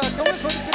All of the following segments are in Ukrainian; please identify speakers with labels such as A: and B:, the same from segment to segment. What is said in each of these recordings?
A: Costa.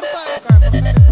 A: रुपये